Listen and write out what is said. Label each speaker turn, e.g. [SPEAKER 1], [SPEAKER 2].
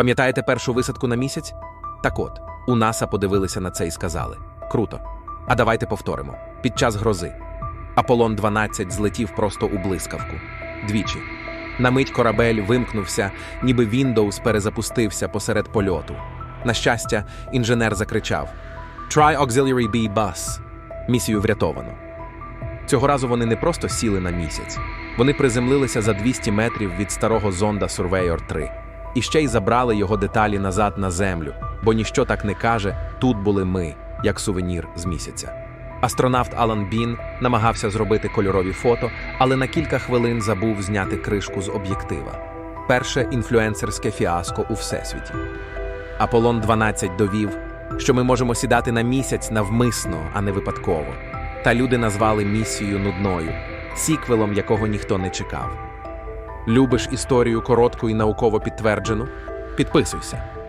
[SPEAKER 1] Пам'ятаєте першу висадку на місяць? Так от, у НАСА подивилися на це і сказали: круто. А давайте повторимо. Під час грози. Аполлон 12 злетів просто у блискавку. Двічі. На мить корабель вимкнувся, ніби Windows перезапустився посеред польоту. На щастя, інженер закричав: Try Auxiliary B Bus. Місію врятовано. Цього разу вони не просто сіли на місяць, вони приземлилися за 200 метрів від старого зонда Surveyor 3 і ще й забрали його деталі назад на землю, бо ніщо так не каже, тут були ми, як сувенір з місяця. Астронавт Алан Бін намагався зробити кольорові фото, але на кілька хвилин забув зняти кришку з об'єктива. Перше інфлюенсерське фіаско у всесвіті. Аполлон 12 довів, що ми можемо сідати на місяць навмисно, а не випадково. Та люди назвали місію нудною, сіквелом якого ніхто не чекав. Любиш історію коротку і науково підтверджену? Підписуйся.